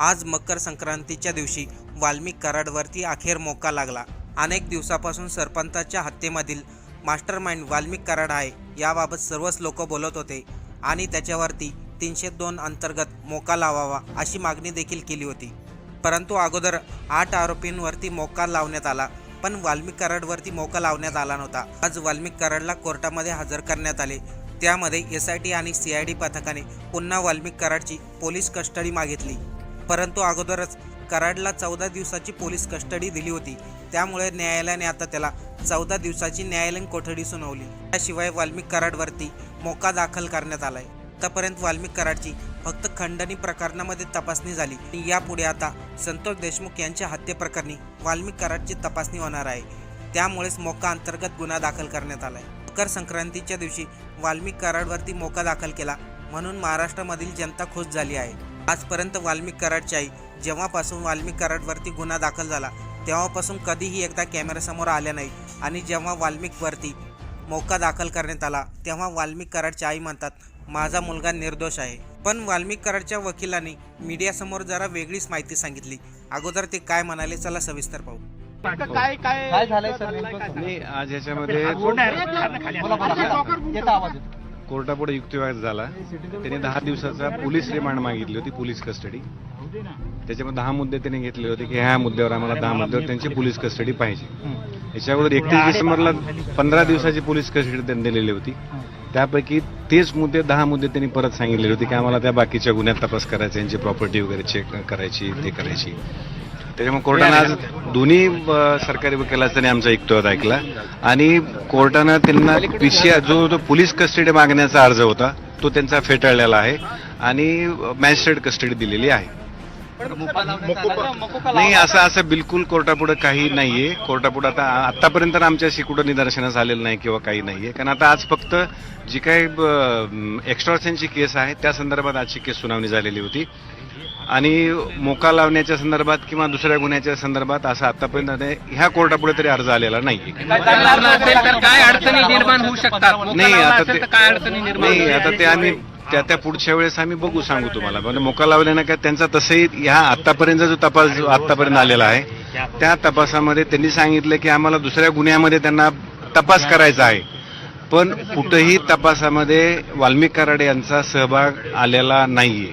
आज मकर संक्रांतीच्या दिवशी वाल्मिक कराडवरती अखेर मोका लागला. अनेक दिवसापासून सरपंचाच्या हत्येमधील मास्टरमाइंड वाल्मिक कराड आहे याबाबत सर्वच लोक बोलत होते आणि त्याच्यावरती तीनशे दोन अंतर्गत मोका लावावा अशी मागणी देखील केली होती. परंतु अगोदर आठ आरोपींवरती मोका लावण्यात आला पण वाल्मिक कराडवरती मोका लावण्यात आला नव्हता. आज वाल्मिक कराडला कोर्टामध्ये हजर करण्यात आले. त्यामध्ये एस आय टी आणि सी आय डी पथकाने पुन्हा वाल्मिक कराडची पोलीस कस्टडी मागितली. परंतु अगोदरच कराडला चौदा दिवसाची पोलीस कस्टडी दिली होती. त्यामुळे न्यायालयाने आता त्याला चौदा दिवसाची न्यायालयीन कोठडी सुनावली. त्याशिवाय वाल्मिक कराडवरती मोका दाखल करण्यात आलाय. आतापर्यंत वाल्मिक कराडची फक्त खंडणी प्रकरणामध्ये तपासणी झाली. आणि यापुढे आता संतोष देशमुख यांच्या हत्येप्रकरणी वाल्मिक कराडची तपासणी होणार आहे. त्यामुळेच मोका अंतर्गत गुन्हा दाखल करण्यात आलाय. मकर संक्रांतीच्या दिवशी वाल्मिक कराडवरती मोका दाखल केला म्हणून महाराष्ट्रामधील जनता खुश झाली आहे. आजपर्यंत वाल्मिक कराडची आई जेव्हापासून वाल्मिक कराडवरती गुन्हा दाखल झाला तेव्हापासून कधीही एकदा कॅमेऱ्यासमोर आल्या नाही आणि जेव्हा वाल्मिकवरती मोका दाखल करण्यात आला तेव्हा वाल्मिक कराडच्या आई म्हणतात माझा मुलगा निर्दोष आहे. पण वाल्मिक कराडच्या वकिलांनी मीडियासमोर जरा वेगळीच माहिती सांगितली. अगोदर ते काय म्हणाले चला सविस्तर पाहू. काय काय काय झालंय सर आज ह्याच्यामध्ये कोर्टापुढे युक्तिवाद झाला. त्याने दहा दिवसाचा पोलीस रिमांड मागितली होती पोलीस कस्टडी. त्याच्यामध्ये दहा मुद्दे त्यांनी घेतले होते की ह्या मुद्द्यावर आम्हाला दहा मुद्द्यावर त्यांची पोलीस कस्टडी पाहिजे. याच्यावर एकतीस डिसेंबरला पंधरा दिवसाची पोलीस कस्टडी त्यांनी दिलेली होती. त्यापैकी तेच मुद्दे दहा मुद्दे त्यांनी परत सांगितलेले होते की आम्हाला त्या बाकीच्या गुन्ह्यात तपास करायचा यांची प्रॉपर्टी वगैरे चेक करायची ते करायची. त्याच्यामुळे कोर्टानं आज दोन्ही सरकारी वकिलाचा आमचा युक्तिवाद ऐकला. आणि कोर्टानं त्यांना विषय जो जो पोलीस कस्टडी मागण्याचा अर्ज होता तो त्यांचा फेटाळलेला आहे आणि मॅजिस्ट्रेट कस्टडी दिलेली आहे. नाही. असं असं बिलकुल कोर्टापुढे काही नाहीये. कोर्टापुढे आता आतापर्यंत आमच्याशी कुठं निदर्शनास आलेलं नाही किंवा काही नाहीये. कारण आता आज फक्त जी काही एक्स्ट्रॉशनची केस आहे त्या संदर्भात आजची केस सुनावणी झालेली होती. आणि मोका लावण्याच्या संदर्भात किंवा दुसऱ्या गुन्ह्याच्या संदर्भात असं आतापर्यंत नाही- ह्या कोर्टापुढे तरी अर्ज आलेला काय अडचणी निर्माण होऊ शकतात? नाही आता ते काय अडचणी नाही आता ते आम्ही त्या त्या पुढच्या वेळेस आम्ही बघू सांगू तुम्हाला. म्हणजे मोका लावल्यानं काय त्यांचा तसंही ह्या आतापर्यंत जो तपास आतापर्यंत आलेला आहे त्या तपासामध्ये त्यांनी सांगितलं की आम्हाला दुसऱ्या गुन्ह्यामध्ये त्यांना तपास करायचा आहे. पण कुठंही तपासामध्ये वाल्मिक कराड यांचा सहभाग आलेला नाहीये.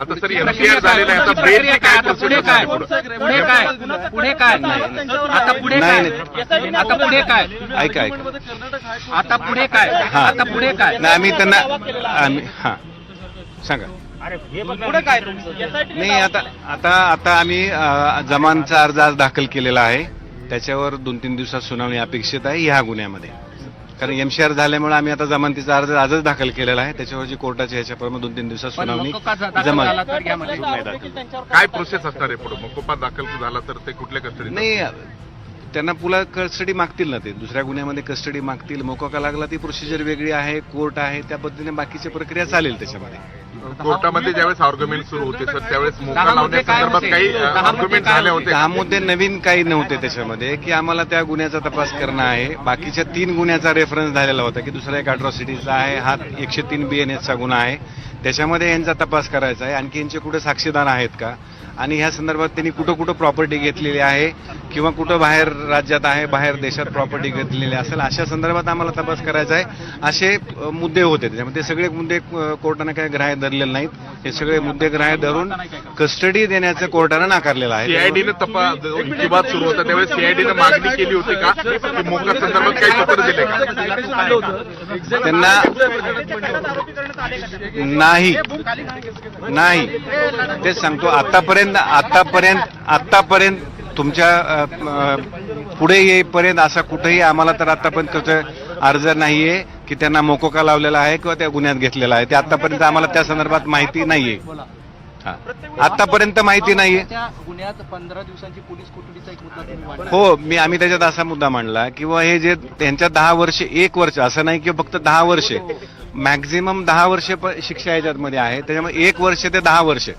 आता सर एफआयआर झालेला आहे. आता बेलची काय? आता पुढे काय? पुढे? काय? पुढे काय? आता पुढे नाही, काय? आता पुढे काय? ऐका ऐका. आता पुढे काय? हा. आता पुढे काय? नाही आम्ही त्यांना आम्ही हा. सांगा. पुढे काय? तुमचं नाही आता आता आता आम्ही अ, जमानचा अर्ज आज दाखल केलेला आहे. त्याच्यावर दोन तीन दिवसात सुनावणी अपेक्षित आहे ह्या गुन्ह्यामध्ये. कारण एमसीआर झाल्यामुळे आम्ही आता जमानतीचा अर्ज आजच दाखल केलेला आहे. त्याच्यावर जी कोर्टाच्या ह्याच्याप्रमाणे दोन तीन दिवसात सुनावणी जमा काय प्रोसेस असणार आहे पुढे? मकोपा दाखल झाला तर ते कुठल्या कस्टडी नाही त्यांना पुन्हा कस्टडी मागतील ना ते. दुसऱ्या गुन्ह्यामध्ये कस्टडी मागतील. मोकोका लागला ती प्रोसिजर वेगळी आहे कोर्ट आहे त्या पद्धतीने बाकीची प्रक्रिया चालेल त्याच्यामध्ये. कोर्टामध्ये ज्यावेळेस आर्ग्युमेंट सुरू होते सर त्यावेळेस मोका काय लावण्यासंदर्भात? काही आर्ग्युमेंट काय झाले होते? दहा मुद्दे नवीन काही नव्हते त्याच्यामध्ये की आम्हाला त्या गुन्ह्याचा तपास करणं आहे. बाकीच्या तीन गुन्ह्याचा रेफरन्स झालेला होता की दुसरा एक अट्रॉसिटीचा आहे हा एकशे तीन बी एन एसचा गुन्हा आहे. त्याच्यामध्ये यांचा तपास करायचा आहे. आणखी यांचे कुठे साक्षीदार आहेत का? आणि ह्या संदर्भात त्यांनी कुठं कुठं प्रॉपर्टी घेतलेली आहे किंवा कुठं बाहेर राज्यात आहे बाहेर देशात प्रॉपर्टी घेतलेली असेल अशा संदर्भात आम्हाला तपास करायचा आहे. असे मुद्दे होते त्याच्यामध्ये. ते सगळे मुद्दे कोर्टाने काही ग्राह्य धरलेले नाहीत. हे सगळे मुद्दे ग्राह्य धरून कस्टडी देण्याचं कोर्टानं नाकारलेलं आहे. सीआयडीनं तपास सुरू होता. त्यावेळेस सीआयडीनं मागणी केली होती का? की मोका संदर्भात काही पत्र दिले का? त्यांना नाही. नाही. तेच सांगतो. आतापर्यंत आतापर्यंत आतापर्यंत तुमच्यापुढे येईपर्यंत असा कुठेही आम्हाला तर आतापर्यंत कसं अर्ज नाहीये. की त्यांना मोकोका लावलेला आहे किंवा त्या गुन्ह्यात घेतलेला आहे? ते आतापर्यंत आम्हाला त्या संदर्भात माहिती नाहीये. हा. आतापर्यंत माहिती नाहीये. गुन्ह्यात पंधरा दिवसांची पोलीस कोठडीचा एक मुद्दा. हो मी आम्ही त्याच्यात असा मुद्दा मांडला किंवा हे जे त्यांच्या दहा वर्ष एक वर्ष असं नाही की फक्त दहा वर्ष. मॅक्झिमम दहा वर्ष शिक्षा याच्यामध्ये आहे. त्याच्यामुळे एक वर्ष ते दहा वर्ष.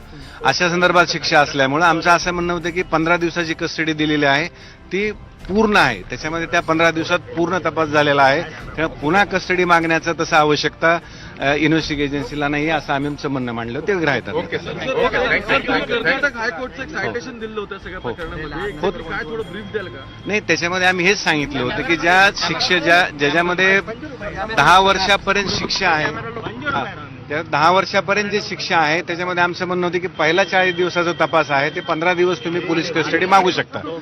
अशा संदर्भात शिक्षा असल्यामुळे आमचं असं म्हणणं होतं की पंधरा दिवसाची कस्टडी दिलेली आहे. ती पूर्ण आहे. त्याच्यामध्ये त्या पंधरा दिवसात पूर्ण तपास झालेला आहे. त्यामुळे पुन्हा कस्टडी मागण्याचं तसं आवश्यकता इन्व्हेस्टिगेशन एजन्सीला नाही असं आम्ही आमचं म्हणणं मांडलं. ते सगळ्या हो. प्रकरणामध्ये. हो. तर काय थोडं ब्रीफ द्याल का? नाही त्याच्यामध्ये आम्ही हेच सांगितलं होतं की ज्या शिक्षे ज्या ज्याच्यामध्ये दहा वर्षापर्यंत शिक्षा आहे. हा, त्या दहा वर्षापर्यंत जी शिक्षा आहे त्याच्यामध्ये आमचं म्हणणं होतं की पहिला चाळीस दिवसाचा तपास आहे ते पंधरा दिवस तुम्ही पोलीस कस्टडी मागू शकता.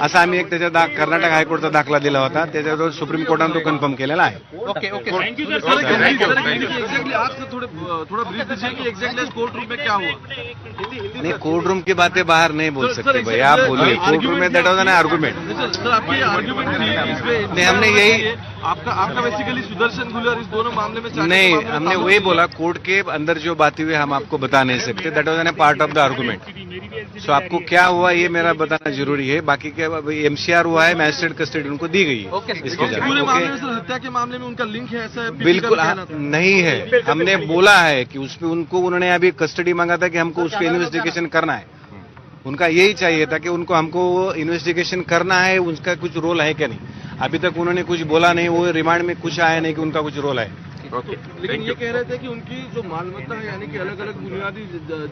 असा आम्ही एक त्याच्या दा- कर्नाटक हायकोर्टचा दाखला दिला होता. त्याच्यावर सुप्रीम कोर्टाने तो कन्फर्म केलेला आहे. Okay okay. एग्जैक्टली आप थोड़े थोड़ा ब्रीफ दीजिए कि एग्जैक्टली कोर्ट रूम में क्या हुआ? नहीं कोर्ट रूम की बातें बाहर नहीं बोल सकते भाई आप बोलिए। कोर्ट रूम में that was an argument argument नहीं, हमने यही- आपका आपका बेसिकली सुदर्शन गुलर इस दोनों मामले में नहीं हमने वही बोला कोर्ट के अंदर जो बातें हुई हम आपको बता नहीं सकते। That was an part of the argument so आपको क्या हुआ ये मेरा बताना ज़रूरी है। बाकी क्या एमसीआर हुआ है मैजिस्ट्रेट कस्टडी उनको दी गई है। इसके पूरे हत्या के मामले में उनका लिंक है? ऐसा बिल्कुल हाँ, नहीं है। हमने बोला है कि उसमें उनको उन्होंने अभी कस्टडी मांगा था कि हमको उसके इन्वेस्टिगेशन करना है। उनका यही चाहिए था कि उनको हमको इन्वेस्टिगेशन करना है उसका कुछ रोल है क्या नहीं। अभी तक उन्होंने कुछ बोला नहीं वो रिमांड में कुछ आया नहीं कि उनका कुछ रोल है। ओके लेकिन ये कह रहे थे कि उनकी जो मालमत्ता है यानी कि अलग अलग बुनियादी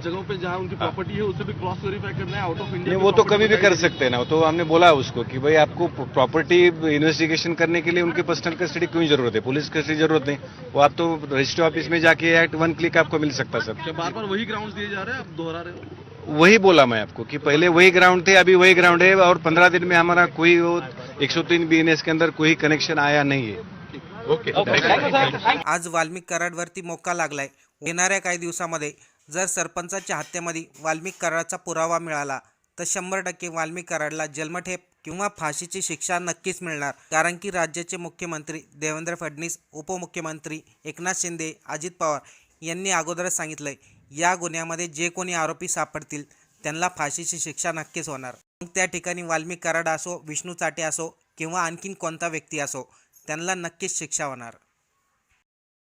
जगहों पे जहाँ उनकी प्रॉपर्टी है उसे भी क्रॉस वेरीफाई करना है आउट ऑफ़ इंडिया वो तो कभी भी कर सकते हैं ना तो हमने बोला उसको कि भाई आपको प्रॉपर्टी इन्वेस्टिगेशन करने के लिए उनकी पर्सनल कस्टडी क्यों ज़रूरत है? पुलिस कस्टडी ज़रूरत नहीं। वो आप तो रजिस्ट्री ऑफ़िस में जाके एक्ट वन क्लिक आपको मिल सकता सर बार बार वही ग्राउंड दिए जा रहे हैं आप दोहरा रहे हो? वही बोला मैं आपको कि पहले वही ग्राउंड थे अभी वही ग्राउंड है और पंद्रह दिन में हमारा कोई वो 103 बीएनएस के अंदर कोई कनेक्शन आया नहीं है। आज वाल्मिक कराडवरती मोका लागलाय. येणाऱ्या काही दिवसामध्ये जर सरपंचाच्या हत्येमध्ये वाल्मिक कराडचा पुरावा मिळाला तर शंभर टक्के वाल्मिक कराडला जन्मठेप किंवा फाशीची शिक्षा नक्कीच मिळणार. कारण की राज्याचे मुख्यमंत्री देवेंद्र फडणवीस उपमुख्यमंत्री एकनाथ शिंदे अजित पवार यांनी अगोदरच सांगितलंय या गुन्ह्यामध्ये जे कोणी आरोपी सापडतील त्यांना फाशीची शिक्षा नक्कीच होणार. मग त्या ठिकाणी वाल्मिक कराड असो विष्णू चाटे असो किंवा आणखीन कोणता व्यक्ती असो त्यांना नक्कीच शिक्षा होणार.